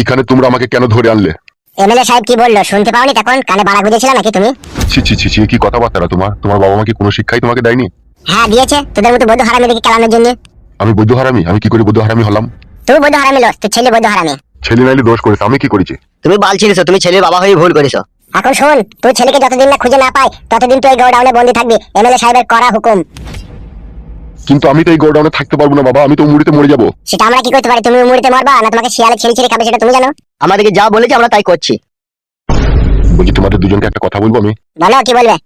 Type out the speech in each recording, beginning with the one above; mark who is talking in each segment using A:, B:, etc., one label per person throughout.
A: এখানে তোমরা আমাকে কেন ধরে আনলে?
B: এমএলএ সাহেব কি বলল? শুনতে পাওনি তখন? কানে বাড়া গুঁজেছিল নাকি তুমি?
A: ছি ছি ছি ছি কি কথাবার্তা তোমার? তোমার বাবা মাকে কোনো শিক্ষাই তোমাকে দেয়নি?
B: হ্যাঁ দিয়েছে। তোদের মতো বৌদ্ধ হারামি দেখে খেলানোর জন্য?
A: আমি বৈধ হারামি? আমি কি করে বৈধ হারামি হলাম?
B: বৌদ্ধ হারামি লোস তুই ছেলে বৌদ্ধ হারামি।
A: ছেলে নাইলে দোষ করেছে আমি কি করেছি?
C: তুমি বাল ছিলিস তুমি ছেলের বাবা হয়ে ভুল করেছ।
B: এখন শোন তুই ছেলেকে যতদিন না খুঁজে না পাই ততদিন তুই এই গোডাউনে বন্দি থাকবি। এমএলএ সাহেবের করা হুকুম।
A: কিন্তু আমি তো এই গোডাউনে থাকতে পারব না বাবা। আমি তো মুড়িতে মরে যাব।
B: সেটা আমরা কি করতে পারি? তুমি মুড়িতে মারবা না তোমাকে শিয়ালে ছেড়ে ছেড়ে খাবে সেটা তুমি জানো?
C: আমাদেরকে যা বলেছে আমরা তাই করছি।
A: বলছি তোমাদের দুজনকে একটা কথা বলব আমি?
B: বলো কি বলবে?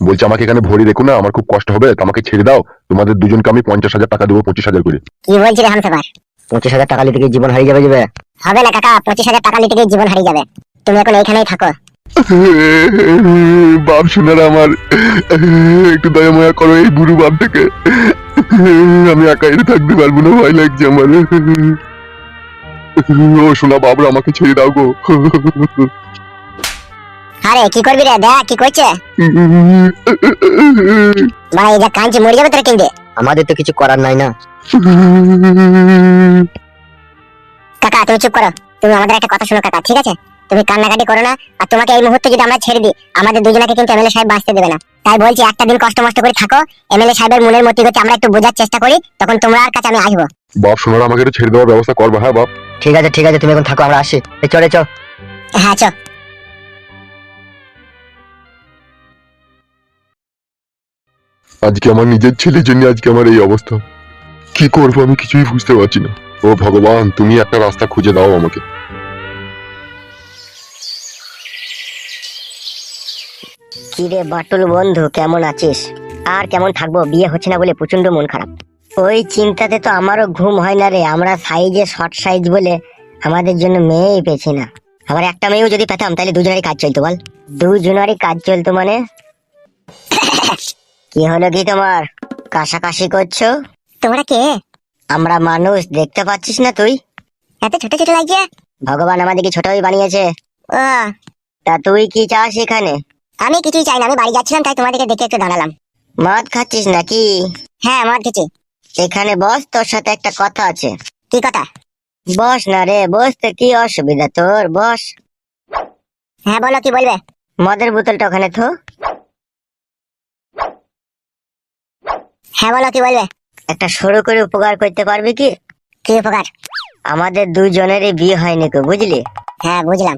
A: বলছি আমাকে এখানে ভরি রেখো না আমার খুব কষ্ট হবে তো আমাকে ছেড়ে দাও। তোমাদের দুজনকে আমি পঞ্চাশ হাজার টাকা দেবো পঁচিশ হাজার করে।
B: কি বলছি রে হামসাফার
C: পঁচিশ হাজার টাকা নিতে গিয়ে জীবন হারিয়ে যাবে যাবে
B: হবে না কাকা পঁচিশ হাজার টাকা নিতে গিয়ে জীবন হারিয়ে যাবে। তুমি এখন এইখানেই থাকো।
A: বাপ শোনার আমার একটু দয়া ময়া করো এই বুড়ো বাপটাকে। আমি একাই থাকতে পারব না ভয় লাগছে আমার। ও শোনা বাবরা আমাকে ছেড়ে দাও গো।
B: আরে কি করবি রে? দেখ কি করছে? ভাই যা কাঞ্চি মরে যাবে তোর কিনবে।
C: আমাদের তো কিছু করার নাই না।
B: কাকা তুমি চুপ করো। তুমি আমাদের একটা কথা শোনো কাকা ঠিক আছে? তুমি কান্নাকাটি করো না আর তোমাকে এই মুহূর্তে যদি আমরা ছেড়ে দিই আমাদের দুজনকে কিন্তু এমএলএ সাহেব বাঁচতে দেবে না। তাই বলছি একটা দিন কষ্ট মষ্ট করে থাকো এমএলএ সাহেবের মনের মতি হচ্ছে আমরা একটু বোঝার চেষ্টা করি তখন তোমরা আর কাছে আমি আসব।
A: বাপ শোনার আমাকে একটু ছেড়ে দেওয়ার ব্যবস্থা করবা হ্যাঁ বাপ?
C: ঠিক আছে ঠিক আছে তুমি এখন থাকো আমরা আসি। এই চলে চো
B: হ্যাঁ চো
A: আজকে আমার নিজের ছেলের জন্য আজকে আমার এই অবস্থা। কি করব আমি কিছুই বুঝতে পারছি না। ও ভগবান তুমি একটা রাস্তা খুঁজে দাও আমাকে।
B: কি রে বাটুল বন্ধু কেমন আছিস? আর কেমন থাকব? বিয়ে হচ্ছে না বলে প্রচণ্ড মন খারাপ। ওই চিন্তাতে তো আমারও ঘুম হয় না রে। আমরা সাইজে শর্ট সাইজ বলে আমাদের জন্য মেয়েই পেছি না। আমার একটা মেয়েও যদি পেতাম তাহলে দুজনেরই কাজ চলতো বল। দুজনেরই কাজ চলতো মানে? কি হলো কি তোমার? কাশাকাশি করছ? তোমরা কে? আমরা মানুষ দেখতে পাচ্ছিস না তুই? এত ছোট ছোট লাগছে ভগবান আমাদেরকে ছোটই বানিয়েছে। তা তুই কি চাস এখানে? আমি কিছুই চাই না আমি বাড়ি যাচ্ছিলাম তাই তোমাদেরকে দেখে একটু দাঁড়ালাম। মদ খাচ্ছিস নাকি? হ্যাঁ মদ খেছি এখানে বস তোর সাথে একটা কথা আছে। কি কথা? বস না রে বসতে কি অসুবিধা তোর? বস। হ্যাঁ বলো কি বলবে? মদের বোতলটা ওখানে থো। হ্যাঁ বলো কি বলবে? একটা সরু করে উপকার করতে পারবি কি? কি উপকার? আমাদের দুজনেরই বিয়ে হয়নি কো বুঝলি? হ্যাঁ বুঝলাম।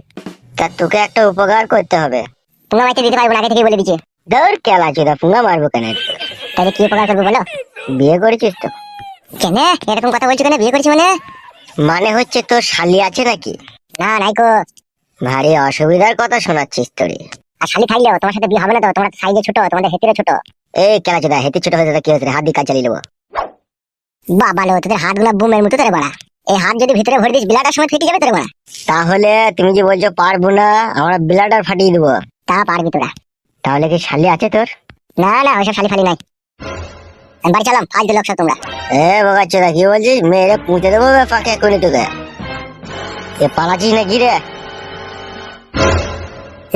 B: তা তোকে একটা উপকার করতে হবে। পুঙ্গা মাইতে দিতে পারব না আগে থেকে বলে দিচ্ছি। দৌড় কেলা চোদা পুঙ্গা মারবো কেন? তাহলে কি উপকার করব বলো? বিয়ে করেছিস তো? কেন? এরকম কথা বলছো কেন? বিয়ে করেছি মানে? মানে হচ্ছে তোর শালি আছে নাকি? না নাই কো। ভারী অসুবিধার কথা শোনাচ্ছিস তোরে। আর শালি থাকলেও তোমার সাথে বিয়ে হবে না তো? তোমার সাইজে ছোট তোমাদের হেতিরে ছোট। এই কেলা চোদা হেতি ছোট হয়েছে কি হয়েছে হাত দিয়ে কাজ চালিয়ে নেব। বাবা লো তোদের হাতগুলা বুমের মতো তোরে বাড়া। এই হাত যদি ভিতরে ভরে দিস বিলাটার সময় ফেটে যাবে তোরে বাড়া। তাহলে তুমি যে বলছো পারব না আমরা ব্লাডার ফাটিয়ে দেবো। তা পারবি তোরা। তাহলে কি শালি আছে তোর? না না ওইসব শালি ফালি নাই বাড়ি চালাম ফালতু লোক তোমরা। এ বাচ্চারা কি বলছিস? মেরে পুঁতে দেবো ফাঁকে কোনি তোকে। এ পালাচ্ছিস না কি রে?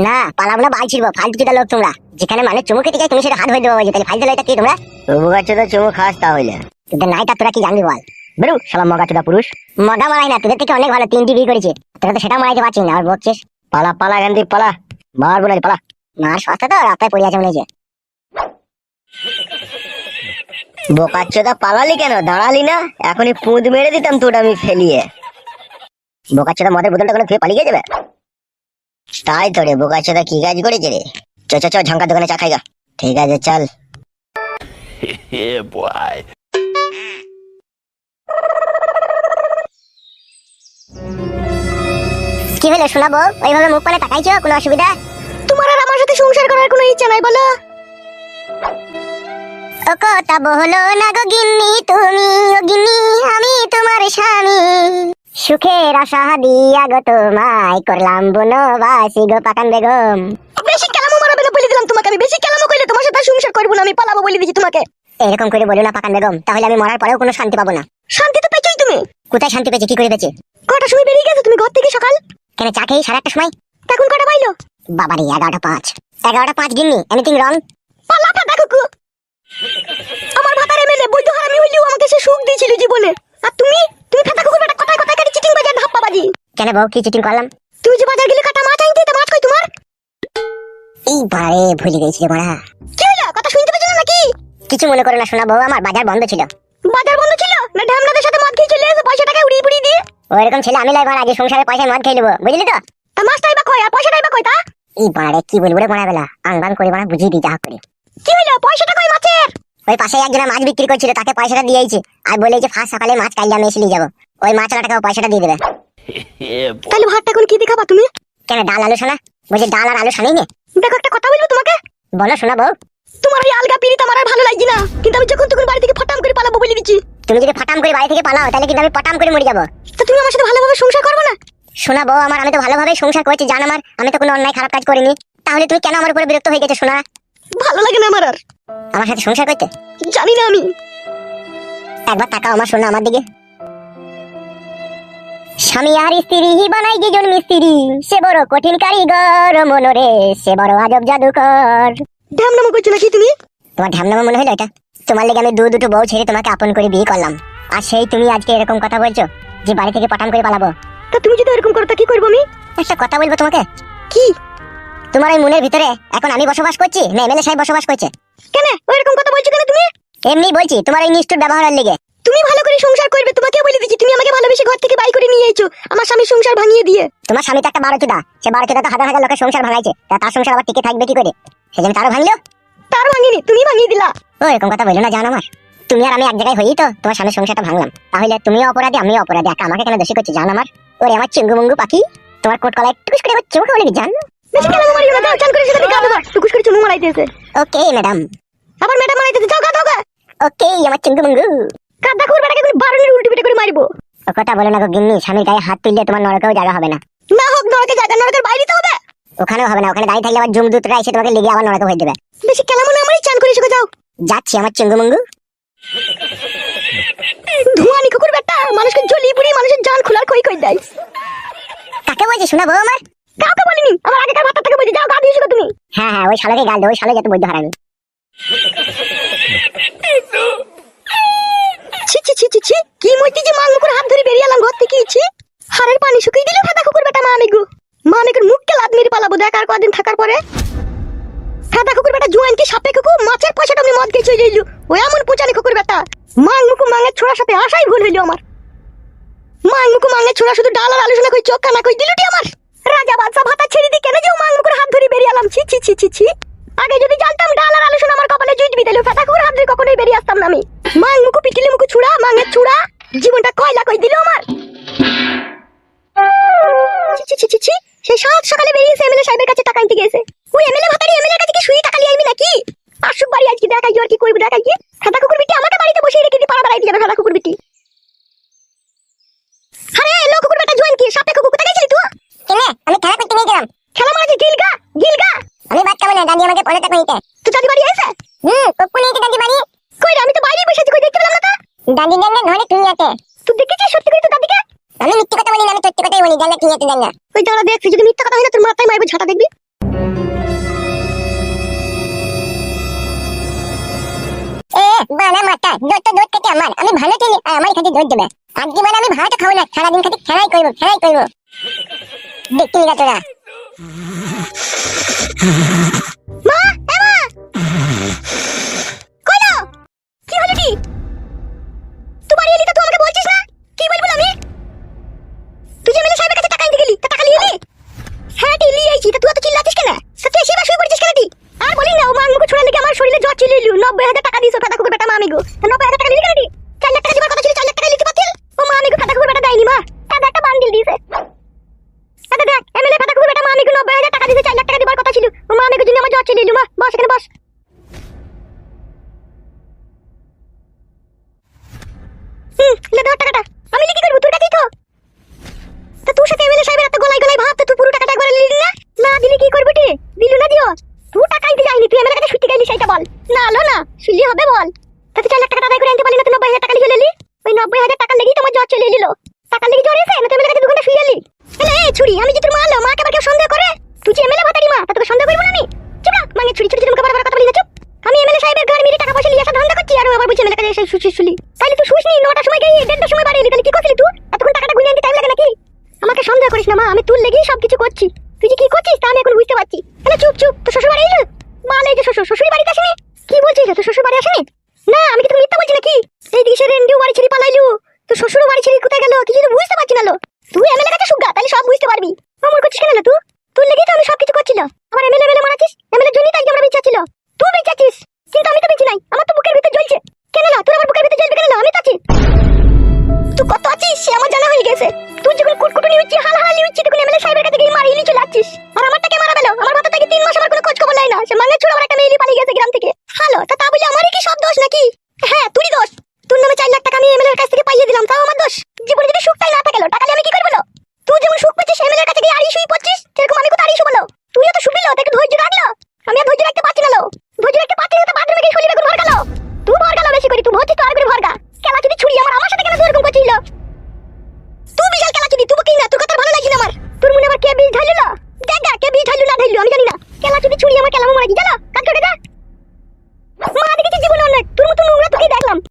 B: না পালাবো না বাল ছিড়বো ফালতু চিটা লোক তোমরা। যেখানে মানে চুমু খেতে চাই তুমি সেটা হাত হয়ে দেবো বলছে তাহলে ফালতু লোকটা কি তোমরা? তবু গাছটা চুমু খাস তাহলে। তোদের নাইটা তোরা কি জানবি বল? বেরু শালা মগা চোদা পুরুষ। মগা মারাই না তোদের থেকে অনেক ভালো তিনটি বিয়ে করেছে। তোরা তো সেটা মারাইতে পারছিস না আর বকছিস। পালা পালা গান্ধি পালা। মারবো না রে, পালা মার সস্তা তো রাস্তায় পড়ে আছে মনে হচ্ছে। বোকাচ্চোদা পালালি কেন? দাঁড়ালি না? এখনই পুঁদ মেরে দিতাম তোটা আমি ফেলিয়ে। বোকাচ্চোদা মদের বোতলটা কোনো খেয়ে পালিয়ে যাবে তাই তো রে বোকাচ্চোদা কি কাজ করেছে রে? চ চ চ ঝঙ্কার দোকানে চা খাইগা ঠিক আছে চল। কি হলো শোনাবো? ওইভাবে মুখ পানে তাকাইছো? কোনো অসুবিধা?
D: সংসার করার কোনো ইচ্ছা নাই বলো।
B: ও কথা বলো না গো গিন্নি তুমি ও গিন্নি আমি তোমার স্বামী। সুখের আশা দিয়া গো তোমায় করলাম বনবাসী গো পাকান বেগম।
D: বেশি কেলামো মারাবে না বলে দিলাম তোমাকে আমি বেশি কেলামো কইলে তোমার সাথে সংসার করব না আমি পালাবো বলে দিচ্ছি তোমাকে।
B: এরকম করে বলো না পাকান বেগম তাহলে আমি মরার পরেও কোনো শান্তি পাবো না।
D: শান্তি তো পেয়েছই তুমি।
B: কোথায় শান্তি পেয়েছি কি করে পেয়েছি?
D: কটার সময় বেরিয়ে গেছো তুমি ঘর থেকে সকাল?
B: কেন চা খেয়ে সাড়ে আটটার সময়?
D: তখন কটা পাইলো
B: বাবারে এগারোটা পাঁচ। এগারোটা পাঁচ গিন্নি এনিথিং রং
D: পালাটা দেখো কু আমার ভাতার এমএলএ বৈধ হারামি হইলেও আমাকে সে সুখ দিয়েছিল জীবনে। আর তুমি? তুমি ফাটা কুকুর বেটা কথায় কথায় কাটি চিটিং বাজার
B: কেন বউ কি চিটিং করলাম?
D: তুই যে বাজার গেলে কাটা মাছ আনতে তা মাছ কই তোমার?
B: এইবারে ভুলে গেছি রে বড়া।
D: কি হলো কথা শুনতে পেছো না নাকি?
B: কিছু মনে করে না শোনা বউ আমার বাজার বন্ধ ছিল।
D: বাজার বন্ধ ছিল? না ঢামনাদের সাথে মদ খেয়ে চলে এসে পয়সা টাকা উড়িয়ে পুড়িয়ে দিয়ে।
B: ওইরকম ছেলে আমি লাগবার আগে সংসারে পয়সা মদ খেয়ে নেব বুঝলি তো?
D: তা মাছটাই বা কই আর পয়সাটাই বা কই তা?
B: এই বাড়ে কি বলব রে বড়া বেলা আঙ্গান করে বড়া বুঝিয়ে দিই যা করে।
D: কি হলো পয়সাটা কই মাছের?
B: ওই পাশে একজনের মাছ বিক্রি করছিল তাকে পয়সাটা দিয়েছি আর বলেছে ফার্স্ট সকালে মাছ কাইলে আমি এসে নিয়ে যাব। ওই মাছ টাকা পয়সাটা দিয়ে দেবে।
D: তাহলে ভাতটা এখন কি দেখাবা তুমি?
B: কেন ডাল আলু শোনা বলছি ডাল আর আলু শোনাই নে?
D: দেখো একটা কথা বলব তোমাকে?
B: বলো শোনা বউ।
D: তোমার ওই আলগা পিড়িত আমার ভালো লাগছে না। কিন্তু আমি যখন তখন বাড়ি থেকে ফটাম করে পালাবো বলে দিচ্ছি।
B: তুমি যদি ফাটাম করে বাড়ি থেকে পালাও তাহলে কিন্তু আমি পটাম করে মরে যাব।
D: তো তুমি আমার সাথে ভালোভাবে সংসার করবে না?
B: শোনা বউ আমার আমি তো ভালোভাবে সংসার করছি জান আমার আমি তো কোনো অন্যায় খারাপ কাজ করিনি। তাহলে তুমি কেন আমার উপরে বিরক্ত হয়ে গেছো শোনা
D: ভালো লাগে না আমার আর।
B: আমার সাথে সংসার করতে?
D: জানি না আমি।
B: একবার তাকাও আমার শোনা আমার দিকে। স্বামী আর স্ত্রী বানাই দুজন মিস্ত্রি। সে বড় কঠিন কারিগর মনরে সে বড় আজব জাদুকর।
D: ঢামনামো করছ নাকি তুমি?
B: তোমার ঢ্যামনামা মনে হলো এটা? তোমার লেগে আমি দু দুটো বউ ছেড়ে তোমাকে আপন করে বিয়ে করলাম। আর সেই তুমি আজকে এরকম কথা বলছো যে বাড়ি থেকে পাঠান করে পালাবো।
D: তা তুমি যদি এরকম করো তা কি করব আমি?
B: একটা কথা বলব তোমাকে?
D: কি?
B: তোমার ওই মনের ভিতরে এখন আমি বসবাস করছি? না এমএলএ সাহেব বসবাস করছে।
D: কেন? ওইরকম কথা বলছো কেন তুমি?
B: এমনি বলছি তোমার নিষ্ঠুর ব্যবহারের লেগে।
D: তুমি ভালো করে সংসার করবে তোমাকে বলে দিচ্ছি তুমি আমাকে ভালোবেসে ঘর থেকে বাই করে নিয়ে আইছো আমার স্বামী সংসার ভাঙিয়ে দিয়ে।
B: তোমার স্বামী তো একটা বারো চুদা সে বারো চুদা তো হাজার হাজার লোকের সংসার ভাঙাইছে তা তার সংসার আবার টিকে থাকবে কি করে? সেজন্য তারও ভাঙলো।
D: তার ভাঙিনি তুমি ভাঙিয়ে দিলা।
B: ও এরকম কথা বলল না জান আমার। তুমি আর আমি এক জায়গায় হই তো তোমার স্বামীর সংসারটা ভাঙলাম। তাহলে তুমিও অপরাধী আমিও অপরাধী একা আমাকে কেন দোষী করছি জান আমার? ওরে আমার চিঙ্গু মুঙ্গু পাখি তোমার কোট কলায় টুকুস করে আমার চোখ বলে জান?
D: টুকুস করে চুমু মারাইতেছে।
B: ওকে ম্যাডাম
D: আবার ম্যাডাম মারাইতেছে যাও গা দাও গা।
B: ওকে আমার চিঙ্গু মুঙ্গু
D: কাদা খুর বেটাকে তুমি বারণের উল্টো পিটে করে মারিবো।
B: ও কথা বলো না গো গিন্নি স্বামীর গায়ে হাত তুললে তোমার নরকেও জায়গা হবে না।
D: না হোক নরকে জায়গা নরকের বাইরে তো হবে।
B: ওখানেও হবে না ওখানে দাঁড়িয়ে থাকলে আবার জমদুতরা এসে তোমাকে লেগে আবার নরকে হয়ে দেবে।
D: বেশি কেলাম না আমারই চান করে এসে যাও।
B: যাচ্ছি আমার চিঙ্গু মুঙ্গু
D: ধোঁয়ানি কুকুর বেটা মানুষকে জ্বলিয়ে পুড়িয়ে মানুষের জান খোলার কই কই দেয়?
B: কাকে বলছি শোনা বউ আমার?
D: কাউকে বলিনি আমার আগেকার ভাতা থেকে বলছি যাও গা দিয়েছ তুমি।
B: হ্যাঁ হ্যাঁ ওই শালাকে গাল দে ওই শালা যাতে বৈধ হারামি।
D: ছি ছি ছি ছি ছি কি মইতি যে মাং মুকুর হাত ধরে বেরিয়ে এলাম ঘর থেকে ছি। হাড়ের পানি শুকিয়ে দিল ফাদা কুকুর বেটা মা আমিগু মা আমিগুর মুখকে লাদ মেরে পালাবো দেখ আর কদিন থাকার পরে। ফাদা কুকুর বেটা জোয়ান কি সাপে কুকুর? মাছের পয়সাটা আমি মদ খেয়ে চলে ওই এমন পুচানি কুকুর বেটা। মাং মুকু মাঙের ছোড়ার সাথে আসাই ভুল হইল আমার। মাং মুকু মাঙের ছোড়া শুধু ডাল আর আলোচনা কই চোখ কানা কই দিলুটি আমার? রাজা বাদশা ভাতা ছেড়ে দি কেন যে ও মাং মুকুর হাত ধরে বেরিয়ে এলাম? ছি ছি ছি ছি ছি। আগে যদি জানতাম ডাল আর আলোচনা আমার কপালে জুইট বিদাইলো ফাদা কুকুর হাত ধরে কখনোই বেরিয়ে আসতাম না আমি। মাং মুকু পিটিলে মুকু ছুড়া, মাঙের ছুড়া, জীবনটা কয়লা কই দিল আমার? ছি ছি ছি ছি। সেই সাত সকালে বেরিয়েছে এমএলএ সাহেবের কাছে টাকা আনতে গেছে ওই এমএলএ ভাতারি এমএলএ কাছে কি শুই টাকা নিয়ে আইবি নাকি? আসুক বাড়ি আজকে দেখাই আর কি করবি দেখাই গিয়ে। খাতা কুকুর বিটি আমাকে বাড়িতে বসিয়ে রেখে দি পাড়া বাড়াইতে যাবে খাতা কুকুর বিটি আরে লো কুকুর বেটা জোয়ান কি? সাপে কুকুর কোথায় গেছিলি তুই?
B: কেনে আমি খেলা করতে নিয়ে গেলাম।
D: খেলা মারাছি গিলগা? গিলগা?
B: আমি বাদ কেমন দাদি আমাকে টাকা নিতে
D: তুই দাদি বাড়ি এসে
B: আমার দেবে। আজকে মানে আমি ভাত খাব না, সারাদিন খাতে খেলাই করব খেলাই করব। দেখতে গা তোরা
D: তো আমাকে বলছিস না? কি বলব আমি? তুই যে মেলে টাকা নিতে গেলি তা টাকা নিয়ে হ্যাঁ তুই নিয়ে আইছি তা তুই এত চিল্লাছিস কেন? তা তুই এসে বা শুয়ে পড়ছিস কেন তুই আর না, ও মা মুখে ছোড়া লেগে আমার শরীরে জ্বর চলে এলু নব্বই হাজার টাকা দিয়েছ ফাটা কুকুর বেটা মা আমিগো তা নব্বই তোর মা আবার কেউ সন্দেহ করে? তুই এমএলএ ভাতারি মা তোকে সন্দেহ করব না আমি? চুপ না মানে ছুরি ছুরি মুখে বারবার কথা বলি না, চুপ। আমি এমএলএ সাহেবের ঘর মিলে টাকা পয়সা নিয়ে আসা ধান্দা করছি, আর আবার বুঝে এমএলএ কাছে এসে শুলি তাইলে তুই শুসনি নটার সময় গিয়ে দেড়টার সময় বাড়ি এলি, তাহলে কি করছিলি তুই? এতক্ষণ টাকাটা গুনে আনতে টাইম লাগে নাকি? আমাকে সন্দেহ করিস না মা, আমি তোর লেগেই সবকিছু করছি। তুই যে কি করছিস তা আমি এখন বুঝতে পারছি। তাহলে চুপ চুপ তো শ্বশুর বাড়ি এলো মাল এই যে শ্বশুর শ্বশুর বাড়িতে আসেনি? কি বলছিস তোর শ্বশুর বাড়ি আসেনি?